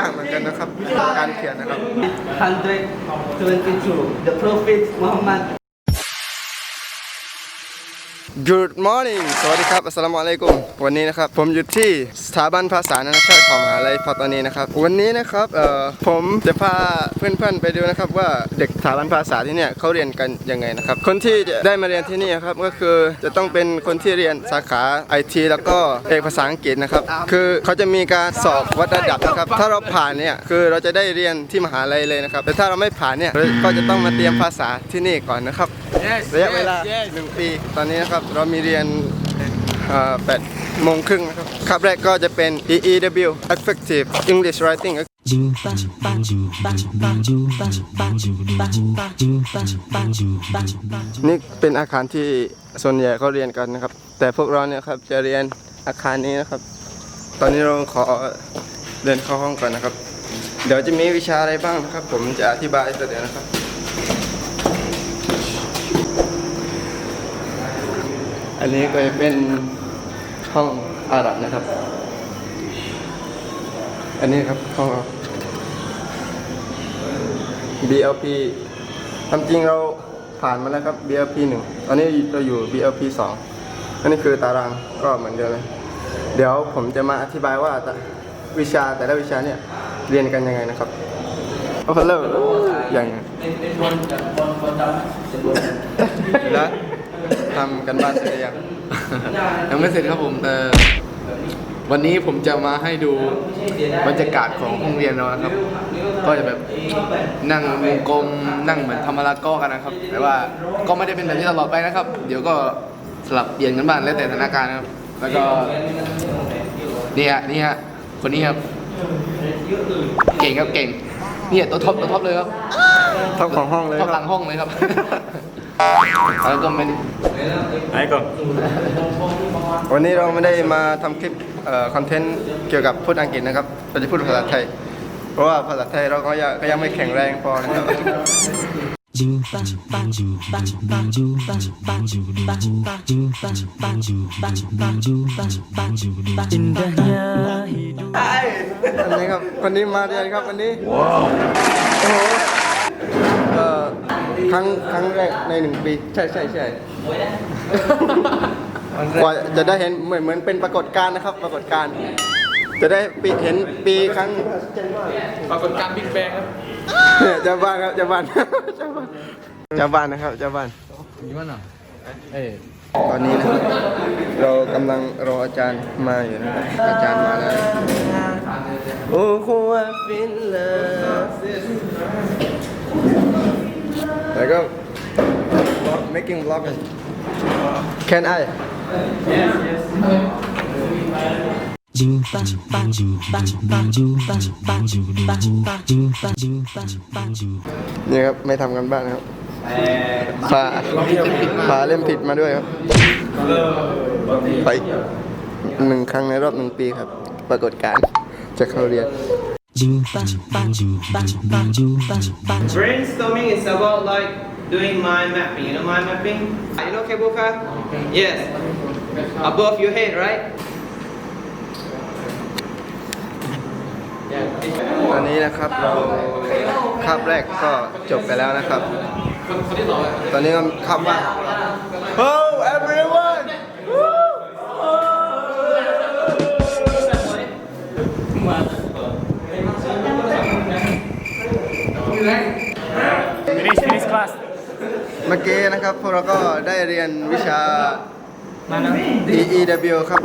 ยากเหมือนกันนะครับ การเขียนนะครับ 122 the prophet Muhammad Good morning สวัสดีครับ อัสสลามุอะลัยกุม วันนี้นะครับ ผมอยู่ที่สถาบันภาษานานาชาติของมหาลัยปัตตานีนะครับ วันนี้นะครับ เอ่อ ผมจะพาเพื่อนๆไปดูนะครับว่าเด็กสถาบันภาษาที่เนี่ยเขาเรียนกันยังไงนะครับ คนที่จะได้มาเรียนที่นี่ครับก็คือจะต้องเป็นคนที่เรียนสาขาไอทีแล้วก็เอกภาษาอังกฤษนะครับ คือเขาจะมีการสอบวัดระดับนะครับ ถ้าเราผ่านเนี่ยคือเราจะได้เรียนที่มหาลัยเลยนะครับ แต่ถ้าเราไม่ผ่านเนี่ยเราก็จะต้องมาเตรียมภาษาที่นี่ก่อนนะครับระยะเวลาหนึ่งปี ตอนนี้นะครับเรามีเรียนเอ่อแปดโมงครึ่งนะครับคาบแรกก็จะเป็น EEW Effective English Writing นี่เป็นอาคารที่ส่วนใหญ่เขาเรียนกันนะครับ แต่พวกเราเนี่ยครับจะเรียนอาคารนี้นะครับ ตอนนี้เราขอเดินเข้าห้องก่อนนะครับ เดี๋ยวจะมีวิชาอะไรบ้างนะครับ ผมจะอธิบายแต่เดี๋ยวนะครับ อันนี้ก็จะเป็นห้องอาหรับนะครับ อันนี้ครับห้องเรา BLP ความจริงเราผ่านมาแล้วครับ BLP หนึ่งตอนนี้เราอยู่ BLP สองอันนี้คือตารางก็เหมือนเดิมเลย เดี๋ยวผมจะมาอธิบายว่าแต่วิชาแต่ละวิชาเนี่ยเรียนกันยังไงนะครับเอาเริ่มอย่างไงแล้ว ทำกันบ้านเสร็จหรือยัง ยังไม่เสร็จครับผมแต่วันนี้ผมจะมาให้ดูบรรยากาศของห้องเรียนเรานะครับ ก็จะแบบนั่งวงกลมนั่งเหมือนทำมาลาก้อกันนะครับ แต่ว่าก็ไม่ได้เป็นแบบนี้ตลอดไปนะครับ เดี๋ยวก็สลับเปลี่ยนกันบ้างแล้วแต่สถานการณ์นะครับ แล้วก็นี่ฮะนี่ฮะคนนี้ครับ เก่งครับเก่งเนี่ยตัวท็อปตัวท็อปเลยครับท็อปของห้องเลยท็อปหลังห้องเลยครับ แล้วก็ไม่ได้วันนี้เราไม่ได้มาทำคลิปคอนเทนต์เกี่ยวกับพูดอังกฤษนะครับ เราจะพูดภาษาไทย เพราะว่าภาษาไทยเราก็ยังก็ยังไม่แข็งแรงพอนะครับอันนี้ครับคนนี้มาเรียนครับวันนี้ว้าวโอ้โหเอ่อ ครั้งครั้งแรกในหนึ่งปี ใช่ใช่ใช่กว่าจะได้เห็นเหมือนเหมือนเป็นปรากฏการณ์นะครับ ปรากฏการณ์จะได้ปีเห็นปีครั้งปรากฏการณ์บิ๊กแบงครับเนี่ยเจ้าบ้านครับเจ้าบ้านเจ้าบ้านเจ้าบ้านนะครับเจ้าบ้านนี่ว่าหน่อยเอ้ยตอนนี้นะครับเรากำลังรออาจารย์มาอยู่นะครับอาจารย์มาแล้วโอ้โหฟินเล แล้วก็ making vlog can I Yes นี่ครับไม่ทำกันบ้านครับพาพาเล่มผิดมาด้วยครับไปหนึ่งครั้งในรอบหนึ่งปีครับ ปรากฏการณ์จะเข้าเรียน Brainstorming is about like doing mind mapping. You know mind mapping? You know cable car? Yes. Above your head, right? ตอนนี้นะครับเราคาบแรกก็จบไปแล้วนะครับ ตอนนี้ก็คาบว่าเฮ้ย เมื่อกี้นะครับพวกเราก็ได้เรียนวิชา EEW ครับ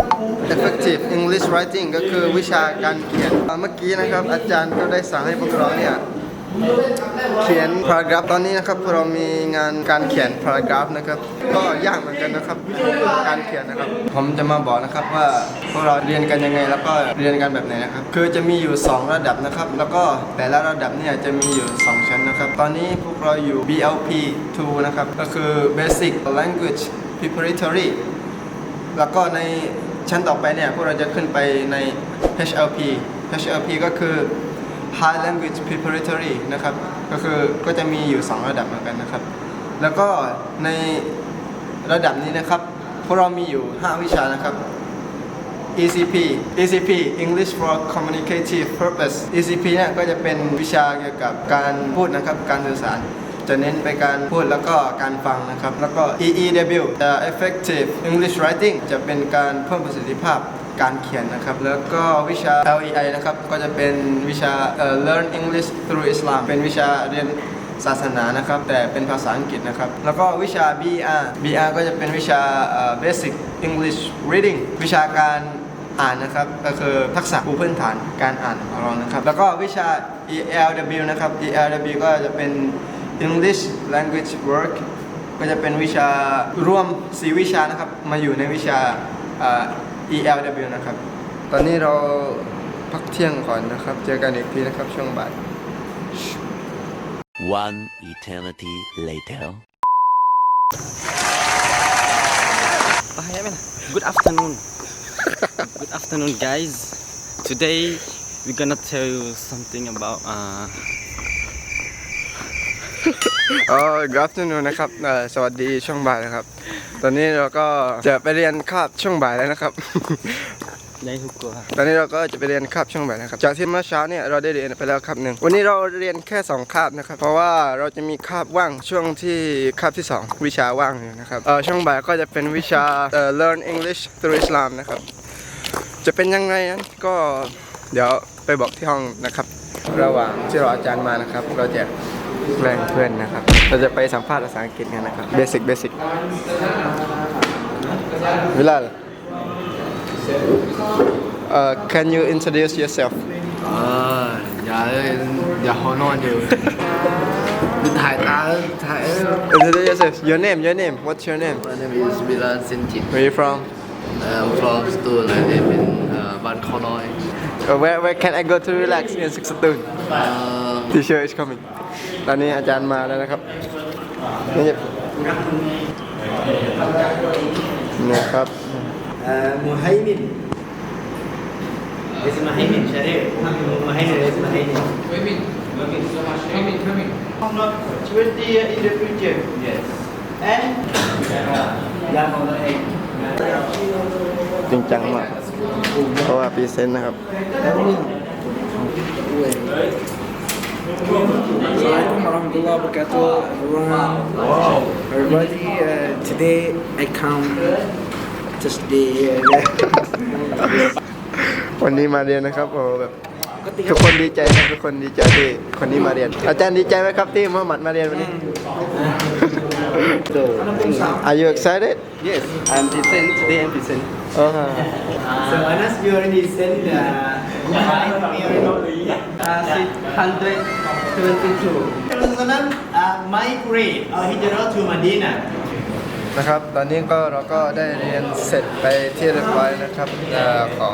Effective English Writing ก็คือวิชาการเขียนเอ่อเมื่อกี้นะครับ อาจารย์ก็ได้สั่งให้พวกเราเนี่ย เขียน paragraph ตอนนี้นะครับพวกเรามีงานการเขียน paragraph นะครับ ก็ยากเหมือนกันนะครับ การเขียนนะครับ ผมจะมาบอกนะครับว่าพวกเราเรียนกันยังไง แล้วก็เรียนกันแบบไหนนะครับ คือจะมีอยู่ 2 ระดับนะครับ แล้วก็แต่ละระดับเนี่ยจะมีอยู่ 2 ชั้นนะครับ ตอนนี้พวกเราอยู่ BLP 2 นะครับ ก็คือ Basic Language Preparatory แล้วก็ในชั้นต่อไปเนี่ยพวกเราจะขึ้นไปใน HLP HLP ก็คือ High Language Preparatory นะครับ ก็คือก็จะมีอยู่ 2 ระดับเหมือนกันนะครับ แล้วก็ในระดับนี้นะครับ พวกเรามีอยู่ 5 วิชานะครับ ECP ECP English for Communicative Purpose ECP เนี่ยก็จะเป็นวิชาเกี่ยวกับการพูดนะครับ การสื่อสาร จะเน้นไปการพูดแล้วก็การฟังนะครับ แล้วก็ EEW the Effective English Writing จะเป็นการเพิ่มประสิทธิภาพ การเขียนนะครับ แล้วก็วิชา LEI นะครับก็จะเป็นวิชา Learn English through Islam เป็นวิชาเรียนศาสนานะครับ แต่เป็นภาษาอังกฤษนะครับ แล้วก็วิชา BR BR ก็จะเป็นวิชา Basic English Reading วิชาการอ่านนะครับก็คือทักษะพื้นฐานการอ่านของเรานะครับ แล้วก็วิชา ELW นะครับ ELW ก็จะเป็น English Language Work ก็จะเป็นวิชาร่วม4วิชานะครับ มาอยู่ในวิชา ELW นะครับ ตอนนี้เราพักเที่ยงก่อนนะครับ เจอกันอีกทีนะครับช่วงบ่าย One eternity later. Good afternoon. Good afternoon, guys. Today we're gonna tell you something about uh, อ๋อ good afternoon นะครับเอ่อสวัสดีช่วงบ่ายนะครับ ตอนนี้เราก็จะไปเรียนคาบช่วงบ่ายแล้วนะครับในทุกตัวตอนนี้เราก็จะไปเรียนคาบช่วงบ่ายนะครับ จากที่เมื่อเช้าเนี่ยเราได้เรียนไปแล้วคาบหนึ่ง วันนี้เราเรียนแค่สองคาบนะครับ เพราะว่าเราจะมีคาบว่างช่วงที่คาบที่สองวิชาว่างอยู่นะครับ เออช่วงบ่ายก็จะเป็นวิชาเอ่อ learn English through Islam นะครับ จะเป็นยังไงนั้นก็เดี๋ยวไปบอกที่ห้องนะครับ ระหว่างที่รออาจารย์มานะครับ เราจะ แกล้งเพื่อนนะครับ เราจะไปสัมภาษณ์ภาษาอังกฤษกันนะครับเบสิกเบสิกวิลาล Uh, can you introduce yourself? เอออย่าเลยอย่าหอนอนอยู่ถ่ายตาถ่าย Introduce yourself. Your name, your name. What's your name? My name is Milan Sinjit Where are you from? I'm from Stool I live in uh, Ban Khonoi Uh, where, where can I go to relax in Sixtoon? uh, Teacher is coming. ตอนนี้อาจารย์มาแล้วนะครับนี่นะครับ Muhaimin. It's Muhaimin, Sharif. Muhaimin is Muhaimin. Muhaimin. Muhaimin. Muhaimin. Not 20 years in the future. Yes. And Yeah, from the egg. จริงจังมากเพราะว่าพรีเซนต์นะครับ Assalamualaikum warahmatullahi wabarakatuh everyone. Everybody, uh, today I come just the วันนี้มาเรียนนะครับโอ้แบบทุกคนดีใจครับทุกคนดีใจที่คนนี้มาเรียน อาจารย์ดีใจไหมครับที่มุฮัมมัดมาเรียนวันนี้ Are you excited? Yes, I'm present. Today I'm present. Oh, So Anas, you already sent the uh, 622. Teman-teman, uh, my grade uh, hijrah to Madinah. นะครับ ตอนนี้ก็เราก็ได้เรียนเสร็จไปที่เรียบร้อยนะครับเอ่อของ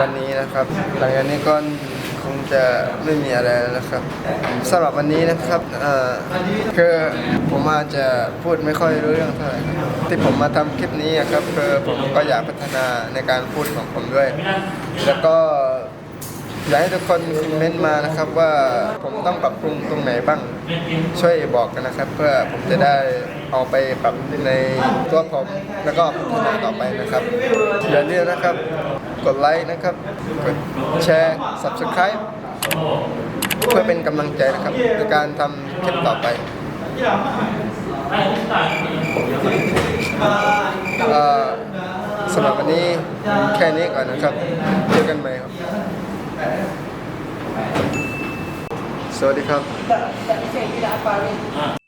วันนี้นะครับ หลังจากนี้ก็คงจะไม่มีอะไรแล้วนะครับสำหรับวันนี้นะครับเอ่อคือผมอาจจะพูดไม่ค่อยรู้เรื่องเท่าไหร่ครับที่ผมมาทำคลิปนี้อะครับคือผมก็อยากพัฒนาในการพูดของผมด้วย แล้วก็ อยากให้ทุกคนคอมเมนต์มานะครับว่าผมต้องปรับปรุงตรงไหนบ้าง ช่วยบอกกันนะครับ เพื่อผมจะได้เอาไปปรับในตัวผมแล้วก็พัฒนาต่อไปนะครับ อย่าลืมนะครับ กดไลค์นะครับ กดแชร์ subscribe เพื่อเป็นกำลังใจนะครับในการทำคลิปต่อไปสำหรับวันนี้แค่นี้ก่อนนะครับ เจอกันใหม่ครับ สวัสดีครับ